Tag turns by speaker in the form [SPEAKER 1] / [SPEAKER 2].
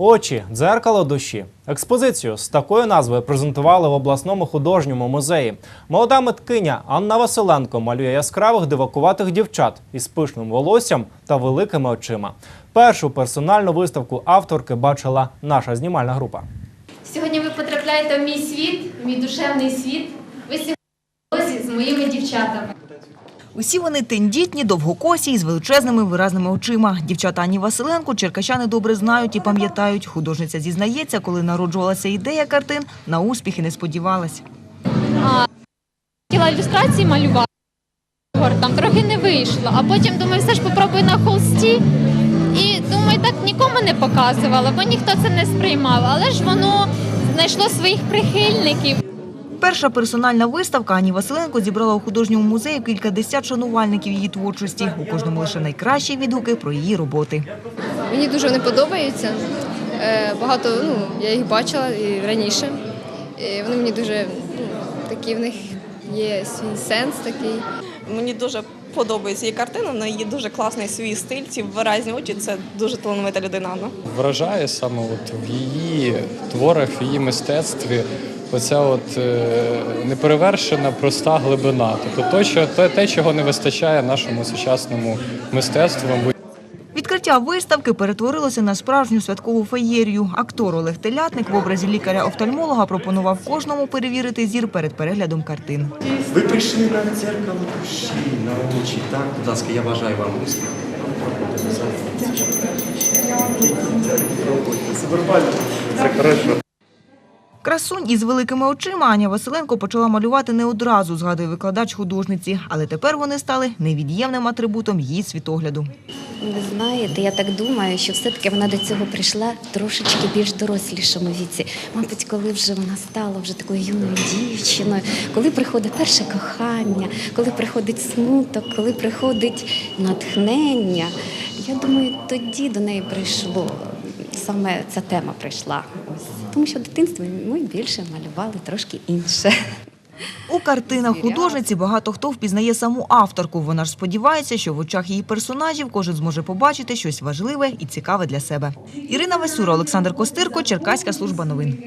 [SPEAKER 1] Очі, дзеркало душі. Експозицію з такою назвою презентували в обласному художньому музеї. Молода миткиня Анна Василенко малює яскравих дивакуватих дівчат із пишним волоссям та великими очима. Першу персональну виставку авторки бачила наша знімальна група.
[SPEAKER 2] Сьогодні ви потрапляєте в мій світ, в мій душевний світ. Ви сьогодні з моїми дівчатами.
[SPEAKER 3] Усі вони тендітні, довгокосі і з величезними виразними очима. Дівчата Ані Василенко черкащани добре знають і пам'ятають. Художниця зізнається, коли народжувалася ідея картин, на успіхи не сподівалась.
[SPEAKER 2] Хотіла ілюстрації малювати, там трохи не вийшло. А потім думаю, все ж попробую на холсті. І думаю, так нікому не показувала, бо ніхто це не сприймав. Але ж воно знайшло своїх прихильників.
[SPEAKER 3] Перша персональна виставка Ані Василенко зібрала у художньому музеї кількадесят шанувальників її творчості. У кожному лише найкращі відгуки про її роботи.
[SPEAKER 4] Мені дуже вони подобаються. Е, Багато ну, я їх бачила і раніше. І вони мені дуже ну, такі в них є свій сенс такий.
[SPEAKER 5] Мені дуже подобається її картина, в неї є дуже класний свій стиль, ці виразні очі. Це дуже талановита людина. Анна.
[SPEAKER 6] вражає саме от в її творах, в її мистецтві. Оця от е, неперевершена проста глибина. Тобто то, що, те, те, чого не вистачає нашому сучасному мистецтву. мабуть.
[SPEAKER 3] Відкриття виставки перетворилося на справжню святкову феєрію. Актор Олег Телятник в образі лікаря-офтальмолога пропонував кожному перевірити зір перед переглядом картин.
[SPEAKER 7] Ви прийшли на дзеркало душі, на очі. Так, будь ласка, я бажаю вам успіху. Це хорошо.
[SPEAKER 3] Красунь із великими очима Аня Василенко почала малювати не одразу, згадує викладач художниці, але тепер вони стали невід'ємним атрибутом її світогляду.
[SPEAKER 8] Ви знаєте, я так думаю, що все-таки вона до цього прийшла трошечки більш дорослішому віці. Мабуть, коли вже вона стала вже такою юною дівчиною, коли приходить перше кохання, коли приходить смуток, коли приходить натхнення. Я думаю, тоді до неї прийшло. Саме ця тема прийшла. Тому що в дитинстві ми більше малювали трошки інше.
[SPEAKER 3] У картинах художниці багато хто впізнає саму авторку. Вона ж сподівається, що в очах її персонажів кожен зможе побачити щось важливе і цікаве для себе. Ірина Васюра, Олександр Костирко, Черкаська служба новин.